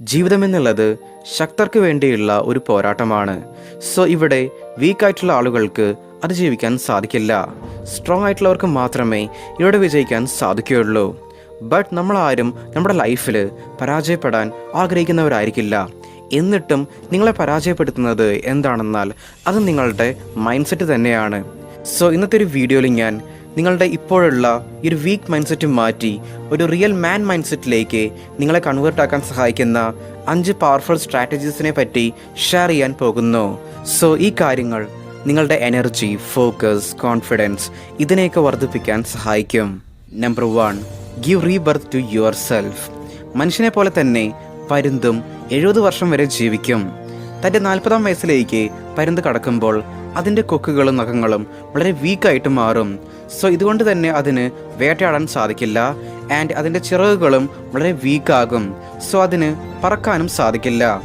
ജീവിതമെന്നുള്ളത് ശക്തർക്ക് വേണ്ടിയുള്ള ഒരു പോരാട്ടമാണ്. സോ ഇവിടെ വീക്കായിട്ടുള്ള ആളുകൾക്ക് അത് ജീവിക്കാൻ സാധിക്കില്ല. സ്ട്രോങ് ആയിട്ടുള്ളവർക്ക് മാത്രമേ ഇവിടെ വിജയിക്കാൻ സാധിക്കുകയുള്ളൂ. ബട്ട് നമ്മളാരും നമ്മുടെ ലൈഫിൽ പരാജയപ്പെടാൻ ആഗ്രഹിക്കുന്നവരായിരിക്കില്ല. എന്നിട്ടും നിങ്ങളെ പരാജയപ്പെടുത്തുന്നത് എന്താണെന്നാൽ അത് നിങ്ങളുടെ മൈൻഡ് സെറ്റ് തന്നെയാണ്. സോ ഇന്നത്തെ ഒരു വീഡിയോയിൽ ഞാൻ നിങ്ങളുടെ ഇപ്പോഴുള്ള ഈ ഒരു വീക്ക് മൈൻഡ് സെറ്റ് മാറ്റി ഒരു റിയൽ മാൻ മൈൻഡ് സെറ്റിലേക്ക് നിങ്ങളെ കൺവേർട്ട് ആക്കാൻ സഹായിക്കുന്ന അഞ്ച് പവർഫുൾ സ്ട്രാറ്റജീസിനെ പറ്റി ഷെയർ ചെയ്യാൻ പോകുന്നു. സോ ഈ കാര്യങ്ങൾ നിങ്ങളുടെ എനർജി ഫോക്കസ് കോൺഫിഡൻസ് ഇതിനെയൊക്കെ വർദ്ധിപ്പിക്കാൻ സഹായിക്കും. Number one give rebirth to yourself മനുഷ്യനെ പോലെ തന്നെ പരുന്തും എഴുപത് വർഷം വരെ ജീവിക്കും. തന്റെ നാൽപ്പതാം വയസ്സിലേക്ക് പരുന്ത് കടക്കുമ്പോൾ അതിന്റെ കൊക്കുകളും നഖങ്ങളും വളരെ വീക്കായിട്ട് മാറും. സോ ഇതുകൊണ്ട് തന്നെ അതിന് വേട്ടയാടാൻ സാധിക്കില്ല. ആൻഡ് അതിന്റെ ചിറകുകളും വളരെ വീക്കാകും സോ അതിന് പറക്കാനും സാധിക്കില്ല.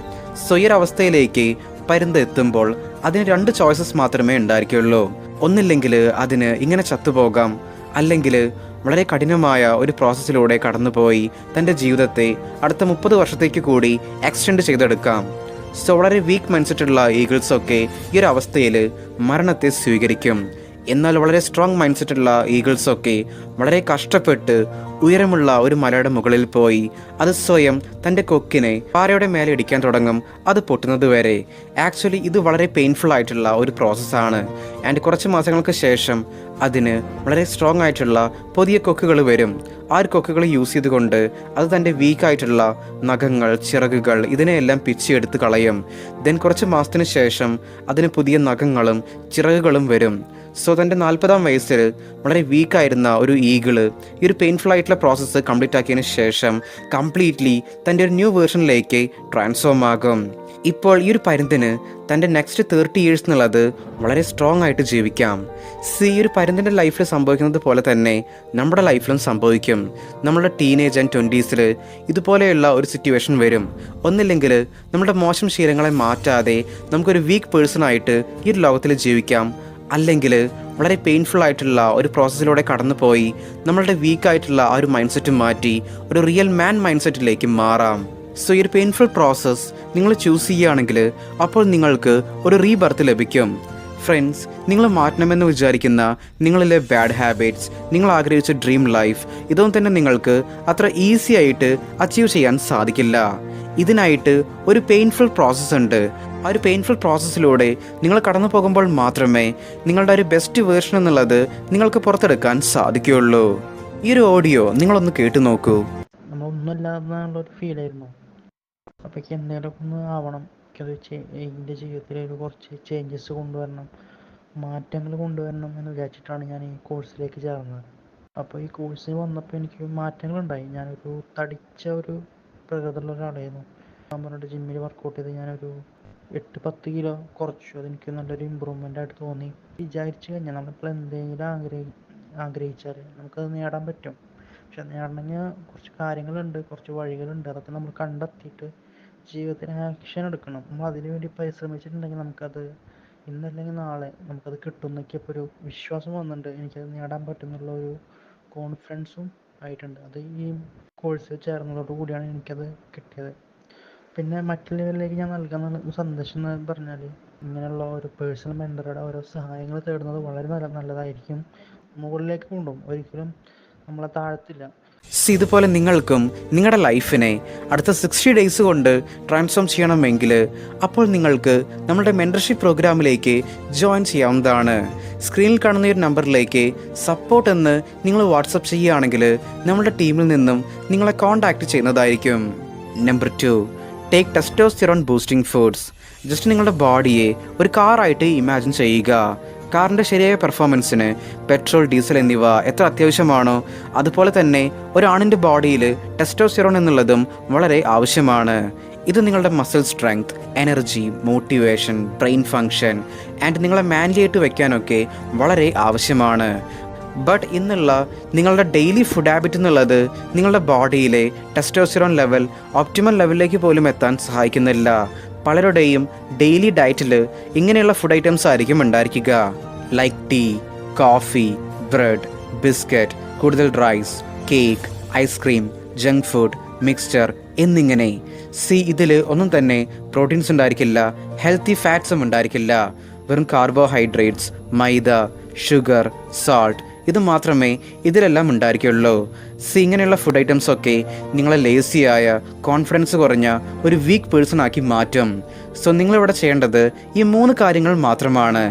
സോ ഈ ഒരവസ്ഥയിലേക്ക് പരുന്ത് എത്തുമ്പോൾ അതിന് രണ്ട് ചോയ്സസ് മാത്രമേ ഉണ്ടായിരിക്കുള്ളൂ. ഒന്നില്ലെങ്കിൽ അതിന് ഇങ്ങനെ ചത്തുപോകാം. അല്ലെങ്കിൽ വളരെ കഠിനമായ ഒരു പ്രോസസ്സിലൂടെ കടന്നുപോയി തന്റെ ജീവിതത്തെ അടുത്ത മുപ്പത് വർഷത്തേക്ക് കൂടി എക്സ്റ്റെൻഡ് ചെയ്തെടുക്കാം. സോ വളരെ വീക്ക് മനസ്സിട്ടുള്ള ഈഗിൾസ് ഒക്കെ ഈ ഒരു അവസ്ഥയിൽ മരണത്തെ സ്വീകരിക്കും. എന്നാൽ വളരെ സ്ട്രോങ് മൈൻഡ്സെറ്റുള്ള ഈഗിൾസ് ഈഗിൾസൊക്കെ വളരെ കഷ്ടപ്പെട്ട് ഉയരമുള്ള ഒരു മലയുടെ മുകളിൽ പോയി അത് സ്വയം തന്റെ കൊക്കിനെ പാറയുടെ മേലെ ഇടിക്കാൻ തുടങ്ങും. അത് പൊട്ടുന്നത് വരെ. ആക്ച്വലി ഇത് വളരെ പെയിൻഫുൾ ആയിട്ടുള്ള ഒരു പ്രോസസ്സാണ് ആൻഡ് കുറച്ച് മാസങ്ങൾക്ക് ശേഷം അതിന് വളരെ സ്ട്രോങ് ആയിട്ടുള്ള പുതിയ കൊക്കുകൾ വരും. ആ ഒരു കൊക്കുകൾ യൂസ് ചെയ്തുകൊണ്ട് അത് തന്റെ വീക്കായിട്ടുള്ള നഖങ്ങൾ ചിറകുകൾ ഇതിനെയെല്ലാം പിച്ചിയെടുത്ത് കളയും. ദെൻ കുറച്ച് മാസത്തിന് ശേഷം അതിന് പുതിയ നഖങ്ങളും ചിറകുകളും വരും. സോ തന്റെ നാൽപ്പതാം വയസ്സിൽ വളരെ വീക്കായിരുന്ന ഒരു ഈഗിൾ ഈ ഒരു പെയിൻഫുൾ ആയിട്ടുള്ള പ്രോസസ്സ് കംപ്ലീറ്റ് ആക്കിയതിന് ശേഷം കംപ്ലീറ്റ്ലി തന്റെ ഒരു ന്യൂ വേർഷനിലേക്ക് ട്രാൻസ്ഫോം ആകും. ഇപ്പോൾ ഈ ഒരു പരുന്തിന് തന്റെ നെക്സ്റ്റ് തേർട്ടി ഇയേഴ്സ് എന്നുള്ളത് വളരെ സ്ട്രോങ് ആയിട്ട് ജീവിക്കാം. സി ഈ ഒരു പരുന്തിന്റെ ലൈഫിൽ സംഭവിക്കുന്നത് പോലെ തന്നെ നമ്മുടെ ലൈഫിലും സംഭവിക്കും. നമ്മുടെ ടീനേജ് ആൻഡ് ട്വന്റീസിൽ ഇതുപോലെയുള്ള ഒരു സിറ്റുവേഷൻ വരും. ഒന്നില്ലെങ്കിൽ നമ്മുടെ മോശം ശീലങ്ങളെ മാറ്റാതെ നമുക്കൊരു വീക്ക് പേഴ്സൺ ആയിട്ട് ഈ ഒരു ലോകത്തിൽ ജീവിക്കാം. അല്ലെങ്കിൽ വളരെ പെയിൻഫുൾ ആയിട്ടുള്ള ഒരു പ്രോസസ്സിലൂടെ കടന്നുപോയി നമ്മളുടെ വീക്കായിട്ടുള്ള ആ ഒരു മൈൻഡ് സെറ്റ് മാറ്റി ഒരു റിയൽ മാൻ മൈൻഡ് സെറ്റിലേക്ക് മാറാം. സോ ഈ ഒരു പെയിൻഫുൾ പ്രോസസ്സ് നിങ്ങൾ ചൂസ് ചെയ്യുകയാണെങ്കിൽ അപ്പോൾ നിങ്ങൾക്ക് ഒരു റീബർത്ത് ലഭിക്കും. ഫ്രണ്ട്സ് നിങ്ങൾ മാറ്റണമെന്ന് വിചാരിക്കുന്ന നിങ്ങളിലെ ബാഡ് ഹാബിറ്റ്സ് നിങ്ങൾ ആഗ്രഹിച്ച ഡ്രീം ലൈഫ് ഇതൊന്നും തന്നെ നിങ്ങൾക്ക് അത്ര ഈസി ആയിട്ട് അച്ചീവ് ചെയ്യാൻ സാധിക്കില്ല. ഇതിനായിട്ട് ഒരു പെയിൻഫുൾ പ്രോസസ്സ് ഉണ്ട്. ആ ഒരു പെയിൻഫുൾ പ്രോസസ്സിലൂടെ നിങ്ങൾ കടന്നു പോകുമ്പോൾ മാത്രമേ നിങ്ങളുടെ ഒരു ബെസ്റ്റ് വേർഷൻ എന്നുള്ളത് നിങ്ങൾക്ക് പുറത്തെടുക്കാൻ സാധിക്കുകയുള്ളൂ. ഈ ഒരു ഓഡിയോ നിങ്ങളൊന്ന് കേട്ടു നോക്കൂ. നമ്മളൊന്നുമില്ലാന്നുള്ളൊരു ഫീലായിരുന്നു അപ്പോഴേക്ക് എന്തെങ്കിലുമൊക്കെ ഒന്ന് ആവണം. എന്റെ ജീവിതത്തിൽ ഒരു കുറച്ച് ചേഞ്ചസ് കൊണ്ടുവരണം. മാറ്റങ്ങൾ കൊണ്ടുവരണം എന്ന് വിചാരിച്ചിട്ടാണ് ഞാൻ ഈ കോഴ്സിലേക്ക് ചേർന്നത്. അപ്പോൾ ഈ കോഴ്സിൽ വന്നപ്പോൾ എനിക്ക് മാറ്റങ്ങളുണ്ടായി. ഞാനൊരു തടിച്ച ഒരു പ്രകൃതിയുള്ള ഒരാളായിരുന്നു. പറഞ്ഞിട്ട് ജിമ്മിൽ വർക്കൗട്ട് ചെയ്ത് ഞാനൊരു എട്ട് പത്ത് കിലോ കുറച്ചു. അതെനിക്ക് നല്ലൊരു ഇമ്പ്രൂവ്മെന്റ് ആയിട്ട് തോന്നി. വിചാരിച്ചു കഴിഞ്ഞാൽ നമ്മളിപ്പോൾ എന്തെങ്കിലും ആഗ്രഹി ആഗ്രഹിച്ചാൽ നമുക്കത് നേടാൻ പറ്റും. പക്ഷെ നേടണമെങ്കിൽ കുറച്ച് കാര്യങ്ങളുണ്ട് കുറച്ച് വഴികളുണ്ട്. അതൊക്കെ നമ്മൾ കണ്ടെത്തിയിട്ട് ജീവിതത്തിൽ ആക്ഷൻ എടുക്കണം. നമ്മൾ അതിനു വേണ്ടി പരിശ്രമിച്ചിട്ടുണ്ടെങ്കിൽ നമുക്കത് ഇന്നല്ലെങ്കിൽ നാളെ നമുക്കത് കിട്ടും എന്നൊക്കെ ഇപ്പോൾ ഒരു വിശ്വാസം വന്നിട്ടുണ്ട്. എനിക്കത് നേടാൻ പറ്റുന്നുള്ള ഒരു കോൺഫിഡൻസും ആയിട്ടുണ്ട്. അത് ഈ കോഴ്സ് ചേർന്നതോടു കൂടിയാണ് എനിക്കത് കിട്ടിയത്. പിന്നെ മറ്റുള്ളവരിലേക്ക് ഞാൻ നൽകുന്ന സന്ദേശം എന്ന് പറഞ്ഞാൽ ഇങ്ങനെയുള്ള ഒരു പേഴ്സണൽ മെന്ററുടെ ഓരോ സഹായങ്ങൾ തേടുന്നത് വളരെ നല്ല നല്ലതായിരിക്കും. മുകളിലേക്ക് കൊണ്ടുപോകും. ഒരിക്കലും നമ്മളെ താഴ്ത്തില്ല. ഇതുപോലെ നിങ്ങൾക്കും നിങ്ങളുടെ ലൈഫിനെ അടുത്ത സിക്സ്റ്റി ഡേയ്സ് കൊണ്ട് ട്രാൻസ്ഫോം ചെയ്യണമെങ്കിൽ അപ്പോൾ നിങ്ങൾക്ക് നമ്മുടെ മെന്റർഷിപ്പ് പ്രോഗ്രാമിലേക്ക് ജോയിൻ ചെയ്യാവുന്നതാണ്. സ്ക്രീനിൽ കാണുന്ന ഒരു നമ്പറിലേക്ക് സപ്പോർട്ട് എന്ന് നിങ്ങൾ വാട്സപ്പ് ചെയ്യുകയാണെങ്കിൽ നമ്മുടെ ടീമിൽ നിന്നും നിങ്ങളെ കോൺടാക്റ്റ് ചെയ്യുന്നതായിരിക്കും. Number two take testosterone boosting foods just നിങ്ങളുടെ ബോഡിയെ ഒരു കാറായിട്ട് ഇമാജിൻ ചെയ്യുക. കാറിന്റെ ശരിയായ പെർഫോമൻസിന് പെട്രോൾ ഡീസൽ എന്നിവ എത്ര അത്യാവശ്യമാണോ അതുപോലെ തന്നെ ഒരാണിന്റെ ബോഡിയിൽ ടെസ്റ്റോസ്റ്റിറോൺ എന്നുള്ളതും വളരെ ആവശ്യമാണ്. ഇത് നിങ്ങളുടെ muscle strength energy motivation brain function and നിങ്ങളെ മാൻലി ആയിട്ട് വയ്ക്കാനൊക്കെ വളരെ ആവശ്യമാണ്. ബട്ട് ഇന്നുള്ള നിങ്ങളുടെ ഡെയിലി ഫുഡ് ഹാബിറ്റ് എന്നുള്ളത് നിങ്ങളുടെ ബോഡിയിലെ ടെസ്റ്റോസിറോൺ ലെവൽ ഒപ്റ്റിമൽ ലെവലിലേക്ക് പോലും എത്താൻ സഹായിക്കുന്നില്ല. പലരുടെയും ഡെയിലി ഡയറ്റിൽ ഇങ്ങനെയുള്ള ഫുഡ് ഐറ്റംസ് ആയിരിക്കും ഉണ്ടായിരിക്കുക. Like tea coffee bread biscuit കൂടുതൽ rice cake ice cream junk food mixture എന്നിങ്ങനെ. സി ഇതിൽ ഒന്നും തന്നെ പ്രോട്ടീൻസ് ഉണ്ടായിരിക്കില്ല ഹെൽത്തി ഫാറ്റ്സും ഉണ്ടായിരിക്കില്ല. വെറും കാർബോഹൈഡ്രേറ്റ്സ് മൈദ ഷുഗർ സാൾട്ട് ഇത് മാത്രമേ ഇതിലെല്ലാം ഉണ്ടായിരിക്കുള്ളൂ. സി ഇങ്ങനെയുള്ള ഫുഡ് ഐറ്റംസ് ഒക്കെ നിങ്ങളെ ലേസിയായ കോൺഫിഡൻസ് കുറഞ്ഞ ഒരു വീക്ക് പേഴ്സൺ ആക്കി മാറ്റും. സോ നിങ്ങളിവിടെ ചെയ്യേണ്ടത് ഈ മൂന്ന് കാര്യങ്ങൾ മാത്രമാണ്.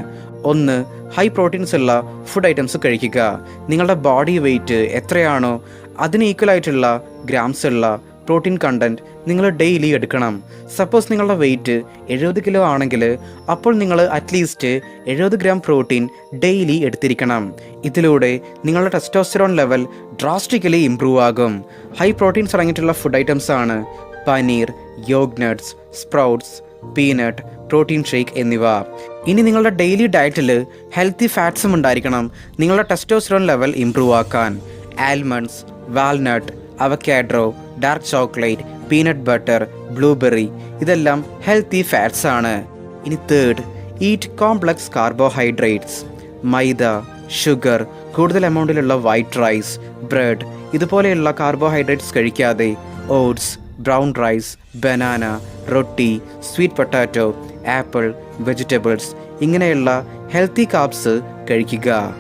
ഒന്ന് ഹൈ പ്രോട്ടീൻസ് ഉള്ള ഫുഡ് ഐറ്റംസ് കഴിക്കുക. നിങ്ങളുടെ ബോഡി വെയിറ്റ് എത്രയാണോ അതിന് ഈക്വൽ ആയിട്ടുള്ള ഗ്രാംസ് ഉള്ള പ്രോട്ടീൻ കണ്ടന്റ് നിങ്ങൾ ഡെയിലി എടുക്കണം. സപ്പോസ് നിങ്ങളുടെ വെയിറ്റ് എഴുപത് കിലോ ആണെങ്കിൽ അപ്പോൾ നിങ്ങൾ അറ്റ്ലീസ്റ്റ് എഴുപത് ഗ്രാം പ്രോട്ടീൻ ഡെയിലി എടുത്തിരിക്കണം. ഇതിലൂടെ നിങ്ങളുടെ ടെസ്റ്റോസ്റ്ററോൺ ലെവൽ ഡ്രാസ്റ്റിക്കലി ഇംപ്രൂവ് ആകും. ഹൈ പ്രോട്ടീൻസ് അടങ്ങിയിട്ടുള്ള ഫുഡ് ഐറ്റംസ് ആണ് പനീർ യോഗ്നട്ട്സ് സ്പ്രൗട്ട്സ് പീനട്ട് പ്രോട്ടീൻ ഷേക്ക് എന്നിവ. ഇനി നിങ്ങളുടെ ഡെയിലി ഡയറ്റിൽ ഹെൽത്തി ഫാറ്റ്സും ഉണ്ടായിരിക്കണം. നിങ്ങളുടെ ടെസ്റ്റോസ്റ്ററോൺ ലെവൽ ഇംപ്രൂവ് ആക്കാൻ. Almonds walnut avocado dark chocolate peanut butter blueberry ഇതെല്ലാം ഹെൽത്തി ഫാറ്റ്സ് ആണ്. ഇനി third eat complex carbohydrates maida sugar കൂടുതൽ എമൗണ്ടിലുള്ള വൈറ്റ് റൈസ് ബ്രെഡ് ഇതുപോലെയുള്ള കാർബോഹൈഡ്രേറ്റ്സ് കഴിക്കാതെ oats brown rice banana roti sweet potato apple vegetables ഇങ്ങനെയുള്ള healthy carbs കഴിക്കുക.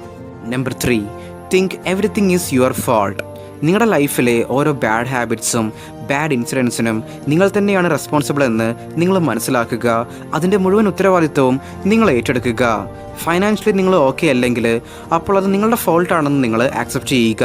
Number three think everything is your fault നിങ്ങളുടെ ലൈഫിലെ ഓരോ ബാഡ് ഹാബിറ്റ്സും ബാഡ് ഇൻസിഡൻസിനും നിങ്ങൾ തന്നെയാണ് റെസ്പോൺസിബിൾ എന്ന് നിങ്ങൾ മനസ്സിലാക്കുക. അതിന്റെ മുഴുവൻ ഉത്തരവാദിത്വവും നിങ്ങൾ ഏറ്റെടുക്കുക. ഫൈനാൻഷ്യലി നിങ്ങൾ ഓക്കെ അല്ലെങ്കിൽ അപ്പോൾ അത് നിങ്ങളുടെ ഫോൾട്ടാണെന്ന് നിങ്ങൾ ആക്സെപ്റ്റ് ചെയ്യുക.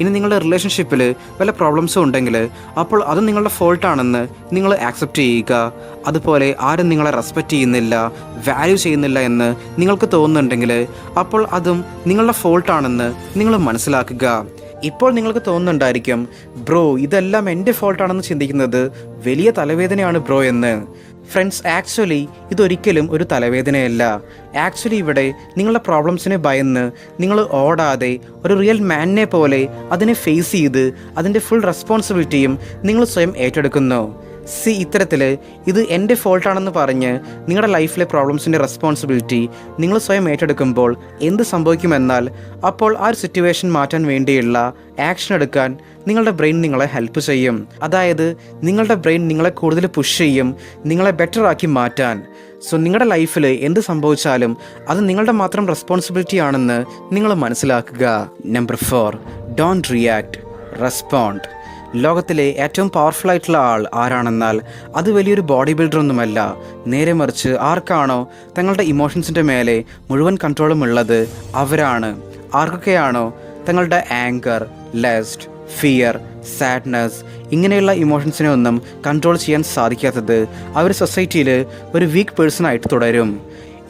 ഇനി നിങ്ങളുടെ റിലേഷൻഷിപ്പിൽ വല്ല പ്രോബ്ലംസും ഉണ്ടെങ്കിൽ അപ്പോൾ അത് നിങ്ങളുടെ ഫോൾട്ടാണെന്ന് നിങ്ങൾ ആക്സെപ്റ്റ് ചെയ്യുക. അതുപോലെ ആരും നിങ്ങളെ റെസ്പെക്റ്റ് ചെയ്യുന്നില്ല വാല്യൂ ചെയ്യുന്നില്ല എന്ന് നിങ്ങൾക്ക് തോന്നുന്നുണ്ടെങ്കിൽ അപ്പോൾ അതും നിങ്ങളുടെ ഫോൾട്ടാണെന്ന് നിങ്ങൾ മനസ്സിലാക്കുക. ഇപ്പോൾ നിങ്ങൾക്ക് തോന്നുന്നുണ്ടായിരിക്കും ബ്രോ ഇതെല്ലാം എന്റെ ഫോൾട്ടാണെന്ന് ചിന്തിക്കുന്നത് വലിയ തലവേദനയാണ് ബ്രോ എന്ന്. ഫ്രണ്ട്സ് ആക്ച്വലി ഇതൊരിക്കലും ഒരു തലവേദനയല്ല. ആക്ച്വലി ഇവിടെ നിങ്ങളുടെ പ്രോബ്ലംസിനെ ഭയന്ന് നിങ്ങൾ ഓടാതെ ഒരു റിയൽ മാനിനെ പോലെ അതിനെ ഫേസ് ചെയ്ത് അതിന്റെ ഫുൾ റെസ്പോൺസിബിലിറ്റിയും നിങ്ങൾ സ്വയം ഏറ്റെടുക്കുന്നു. സി ഇത്തരത്തിൽ ഇത് എന്റെ ഫോൾട്ടാണെന്ന് പറഞ്ഞ് നിങ്ങളുടെ ലൈഫിലെ പ്രോബ്ലംസിന്റെ റെസ്പോൺസിബിലിറ്റി നിങ്ങൾ സ്വയം ഏറ്റെടുക്കുമ്പോൾ എന്ത് സംഭവിക്കുമെന്നാൽ അപ്പോൾ ആ ഒരു സിറ്റുവേഷൻ മാറ്റാൻ വേണ്ടിയുള്ള ആക്ഷൻ എടുക്കാൻ നിങ്ങളുടെ ബ്രെയിൻ നിങ്ങളെ ഹെൽപ്പ് ചെയ്യും. അതായത് നിങ്ങളുടെ ബ്രെയിൻ നിങ്ങളെ കൂടുതൽ പുഷ് ചെയ്യും നിങ്ങളെ ബെറ്റർ ആക്കി മാറ്റാൻ. സോ നിങ്ങളുടെ ലൈഫിൽ എന്ത് സംഭവിച്ചാലും അത് നിങ്ങളുടെ മാത്രം റെസ്പോൺസിബിലിറ്റി ആണെന്ന് നിങ്ങൾ മനസ്സിലാക്കുക. Number four don't react respond. ലോകത്തിലെ ഏറ്റവും പവർഫുൾ ആയിട്ടുള്ള ആൾ ആരാണെന്നാൽ അത് വലിയൊരു ബോഡി ബിൽഡർ ഒന്നുമല്ല. നേരെ മറിച്ച് ആർക്കാണോ തങ്ങളുടെ ഇമോഷൻസിന്റെ മേലെ മുഴുവൻ കൺട്രോളും ഉള്ളത് അവരാണ്. ആർക്കൊക്കെയാണോ തങ്ങളുടെ ആങ്കർ ലെസ്റ്റ് ഫിയർ സാഡ്നെസ് ഇങ്ങനെയുള്ള ഇമോഷൻസിനെ ഒന്നും കൺട്രോൾ ചെയ്യാൻ സാധിക്കാത്തത് അവർ സൊസൈറ്റിയിൽ ഒരു വീക്ക് പേഴ്സൺ ആയിട്ട് തുടരും.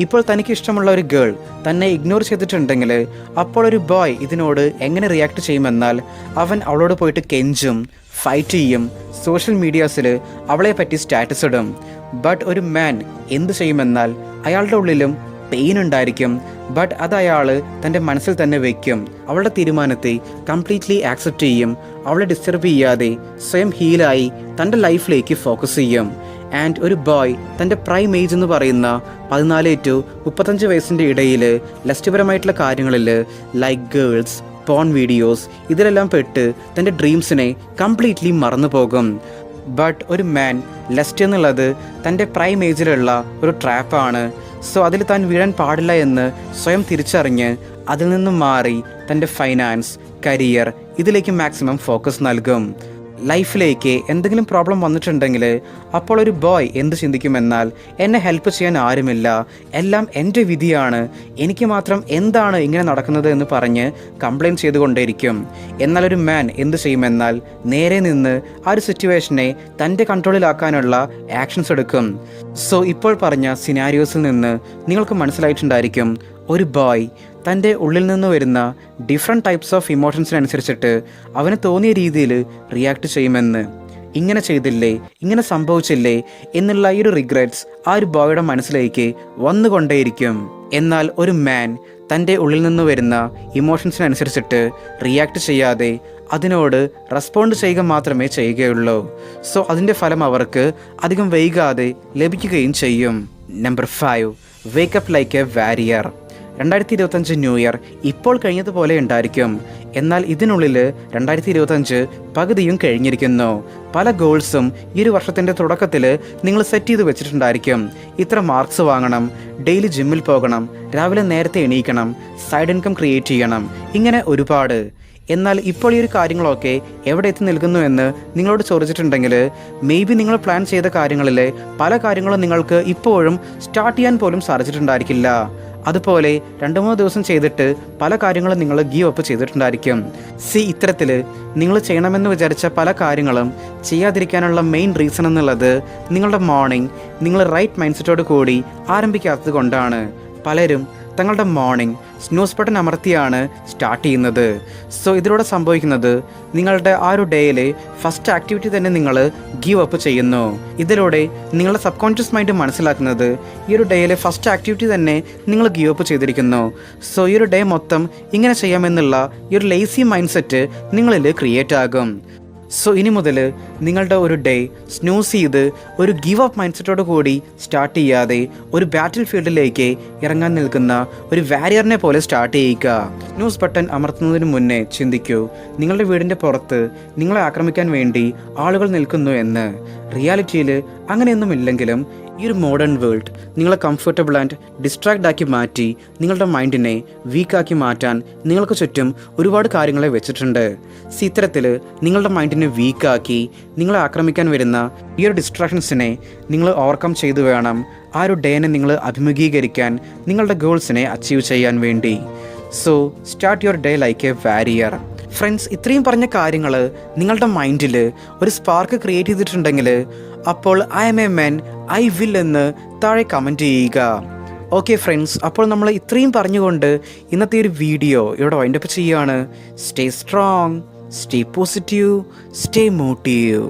ഇപ്പോൾ തനിക്ക് ഇഷ്ടമുള്ള ഒരു ഗേൾ തന്നെ ഇഗ്നോർ ചെയ്തിട്ടുണ്ടെങ്കിൽ അപ്പോൾ ഒരു ബോയ് ഇതിനോട് എങ്ങനെ റിയാക്ട് ചെയ്യുമെന്നാൽ അവൻ അവളോട് പോയിട്ട് കെഞ്ചും ഫൈറ്റ് ചെയ്യും സോഷ്യൽ മീഡിയാസിൽ അവളെ പറ്റി സ്റ്റാറ്റസ് ഇടും. ബട്ട് ഒരു മാൻ എന്ത് ചെയ്യുമെന്നാൽ അയാളുടെ ഉള്ളിലും പെയിൻ ഉണ്ടായിരിക്കും. ബട്ട് അത് അയാൾ തന്റെ മനസ്സിൽ തന്നെ വയ്ക്കും അവളുടെ തീരുമാനത്തെ കംപ്ലീറ്റ്ലി ആക്സെപ്റ്റ് ചെയ്യും. അവളെ ഡിസ്റ്റർബ് ചെയ്യാതെ സ്വയം ഹീലായി തന്റെ ലൈഫിലേക്ക് ഫോക്കസ് ചെയ്യും. ആൻഡ് ഒരു ബോയ് തന്റെ പ്രൈം ഏജ് എന്ന് പറയുന്ന പതിനാല് ടു മുപ്പത്തഞ്ച് വയസ്സിന്റെ ഇടയിൽ ലസ്റ്റ്പരമായിട്ടുള്ള കാര്യങ്ങളിൽ ലൈക്ക് ഗേൾസ് പോൺ വീഡിയോസ് ഇതിലെല്ലാം പെട്ട് തന്റെ ഡ്രീംസിനെ കംപ്ലീറ്റ്ലി മറന്നു പോകും. ബട്ട് ഒരു മാൻ ലസ്റ്റ് എന്നുള്ളത് തന്റെ പ്രൈം ഏജിലുള്ള ഒരു ട്രാപ്പാണ് സോ അതിൽ താൻ വീഴാൻ പാടില്ല എന്ന് സ്വയം തിരിച്ചറിഞ്ഞ് അതിൽ നിന്നും മാറി തന്റെ ഫൈനാൻസ് കരിയർ ഇതിലേക്ക് മാക്സിമം ഫോക്കസ് നൽകും. ലൈഫിലേക്ക് എന്തെങ്കിലും പ്രോബ്ലം വന്നിട്ടുണ്ടെങ്കിൽ അപ്പോൾ ഒരു ബോയ് എന്ത് ചിന്തിക്കുമെന്നാൽ എന്നെ ഹെൽപ്പ് ചെയ്യാൻ ആരുമില്ല. എല്ലാം എന്റെ വിധിയാണ്. എനിക്ക് മാത്രം എന്താണ് ഇങ്ങനെ നടക്കുന്നത് എന്ന് പറഞ്ഞ് കംപ്ലയിന്റ് ചെയ്തുകൊണ്ടേയിരിക്കും. എന്നാൽ ഒരു മാൻ എന്ത് ചെയ്യുമെന്നാൽ നേരെ നിന്ന് ആ ഒരു സിറ്റുവേഷനെ തന്റെ കൺട്രോളിലാക്കാനുള്ള ആക്ഷൻസ് എടുക്കും. സോ ഇപ്പോൾ പറഞ്ഞ സിനാരിയോസിൽ നിന്ന് നിങ്ങൾക്ക് മനസ്സിലായിട്ടുണ്ടായിരിക്കും ഒരു ബോയ് തന്റെ ഉള്ളിൽ നിന്ന് വരുന്ന ഡിഫറെന്റ് ടൈപ്സ് ഓഫ് ഇമോഷൻസിനനുസരിച്ചിട്ട് അവന് തോന്നിയ രീതിയിൽ റിയാക്ട് ചെയ്യുമെന്ന്. ഇങ്ങനെ ചെയ്തില്ലേ ഇങ്ങനെ സംഭവിച്ചില്ലേ എന്നുള്ള ഈ ഒരു റിഗ്രറ്റ്സ് ആ ഒരു ബോയുടെ മനസ്സിലേക്ക് വന്നുകൊണ്ടേയിരിക്കും. എന്നാൽ ഒരു മാൻ തന്റെ ഉള്ളിൽ നിന്ന് വരുന്ന ഇമോഷൻസിനനുസരിച്ചിട്ട് റിയാക്ട് ചെയ്യാതെ അതിനോട് റെസ്പോണ്ട് ചെയ്യുക മാത്രമേ ചെയ്യുകയുള്ളൂ. സോ അതിന്റെ ഫലം അവർക്ക് അധികം വൈകാതെ ലഭിക്കുകയും ചെയ്യും. Number five wake up like a warrior രണ്ടായിരത്തി ഇരുപത്തഞ്ച് ന്യൂ ഇയർ ഇപ്പോൾ കഴിഞ്ഞതുപോലെ ഉണ്ടായിരിക്കും. എന്നാൽ ഇതിനുള്ളിൽ രണ്ടായിരത്തി ഇരുപത്തഞ്ച് പകുതിയും കഴിഞ്ഞിരിക്കുന്നു. പല ഗോൾസും ഈ ഒരു വർഷത്തിന്റെ തുടക്കത്തിൽ നിങ്ങൾ സെറ്റ് ചെയ്ത് വെച്ചിട്ടുണ്ടായിരിക്കും. ഇത്ര മാർക്സ് വാങ്ങണം ഡെയിലി ജിമ്മിൽ പോകണം രാവിലെ നേരത്തെ എണീക്കണം സൈഡ് ഇൻകം ക്രിയേറ്റ് ചെയ്യണം ഇങ്ങനെ ഒരുപാട്. എന്നാൽ ഇപ്പോൾ ഈ ഒരു കാര്യങ്ങളൊക്കെ എവിടെ എത്തി നിൽക്കുന്നു എന്ന് നിങ്ങളോട് ചോദിച്ചിട്ടുണ്ടെങ്കിൽ മേ ബി നിങ്ങൾ പ്ലാൻ ചെയ്ത കാര്യങ്ങളിലെ പല കാര്യങ്ങളും നിങ്ങൾക്ക് ഇപ്പോഴും സ്റ്റാർട്ട് ചെയ്യാൻ പോലും സാധിച്ചിട്ടുണ്ടായിരിക്കില്ല. അതുപോലെ രണ്ട് മൂന്ന് ദിവസം ചെയ്തിട്ട് പല കാര്യങ്ങളും നിങ്ങൾ ഗീവ് അപ്പ് ചെയ്തിട്ടുണ്ടായിരിക്കും. സി ഇത്തരത്തിൽ നിങ്ങൾ ചെയ്യണമെന്ന് വിചാരിച്ച പല കാര്യങ്ങളും ചെയ്യാതിരിക്കാനുള്ള മെയിൻ റീസൺ എന്നുള്ളത് നിങ്ങളുടെ മോർണിംഗ് നിങ്ങൾ റൈറ്റ് മൈൻഡ് സെറ്റോട് കൂടി ആരംഭിക്കാത്തത് കൊണ്ടാണ്. പലരും തങ്ങളുടെ മോർണിംഗ് സ്നൂസ് ബട്ടൺ അമർത്തിയാണ് സ്റ്റാർട്ട് ചെയ്യുന്നത്. സോ ഇതിലൂടെ സംഭവിക്കുന്നത് നിങ്ങളുടെ ആ ഒരു ഡേയിലെ ഫസ്റ്റ് ആക്ടിവിറ്റി തന്നെ നിങ്ങൾ ഗീവ് അപ്പ് ചെയ്യുന്നു. ഇതിലൂടെ നിങ്ങളുടെ സബ് കോൺഷ്യസ് മൈൻഡ് മനസ്സിലാക്കുന്നത് ഈ ഒരു ഡേയിലെ ഫസ്റ്റ് ആക്ടിവിറ്റി തന്നെ നിങ്ങൾ ഗീവ് അപ്പ് ചെയ്തിരിക്കുന്നു. സോ ഈ ഒരു ഡേ മൊത്തം ഇങ്ങനെ ചെയ്യാമെന്നുള്ള ഈ ഒരു ലേസി മൈൻഡ് സെറ്റ് നിങ്ങളിൽ ക്രിയേറ്റ് ആകും. സോ ഇനി മുതൽ നിങ്ങളുടെ ഒരു ഡേ സ്നൂസ് ചെയ്ത് ഒരു ഗീവ് അപ്പ് മൈൻഡ് സെറ്റോട് കൂടി സ്റ്റാർട്ട് ചെയ്യാതെ ഒരു ബാറ്റിൽ ഫീൽഡിലേക്ക് ഇറങ്ങാൻ നിൽക്കുന്ന ഒരു വാരിയറിനെ പോലെ സ്റ്റാർട്ട് ചെയ്യുക സ്നൂസ് ബട്ടൺ അമർത്തുന്നതിന് മുന്നേ ചിന്തിക്കൂ. നിങ്ങളുടെ വീടിന്റെ പുറത്ത് നിങ്ങളെ ആക്രമിക്കാൻ വേണ്ടി ആളുകൾ നിൽക്കുന്നു എന്ന്. റിയാലിറ്റിയിൽ അങ്ങനെയൊന്നുമില്ലെങ്കിലും ഈ ഒരു മോഡേൺ വേൾഡ് നിങ്ങളെ കംഫർട്ടബിൾ ആൻഡ് ഡിസ്ട്രാക്ട് ആക്കി മാറ്റി നിങ്ങളുടെ മൈൻഡിനെ വീക്കാക്കി മാറ്റാൻ നിങ്ങൾക്ക് ചുറ്റും ഒരുപാട് കാര്യങ്ങളെ വെച്ചിട്ടുണ്ട്. ഇത്തരത്തിൽ നിങ്ങളുടെ മൈൻഡിനെ വീക്കാക്കി നിങ്ങളെ ആക്രമിക്കാൻ വരുന്ന ഈ ഒരു ഡിസ്ട്രാക്ഷൻസിനെ നിങ്ങൾ ഓവർകം ചെയ്തു വേണം. ആ ഒരു ഡേനെ നിങ്ങൾ അഭിമുഖീകരിക്കാൻ നിങ്ങളുടെ ഗോൾസിനെ അച്ചീവ് ചെയ്യാൻ വേണ്ടി. So start your day like a warrior friends ഇത്രയും പറഞ്ഞ കാര്യങ്ങൾ നിങ്ങളുടെ മൈൻഡിൽ ഒരു സ്പാർക്ക് ക്രിയേറ്റ് ചെയ്തിട്ടുണ്ടെങ്കിൽ അപ്പോൾ I am a men I will എന്ന് താഴെ കമന്റ് ചെയ്യുക. ഓക്കെ ഫ്രണ്ട്സ് അപ്പോൾ നമ്മൾ ഇത്രയും പറഞ്ഞുകൊണ്ട് ഇന്നത്തെ ഒരു വീഡിയോ ഇവിടെ വൈൻഡപ്പ് ചെയ്യുകയാണ് stay strong stay positive stay motive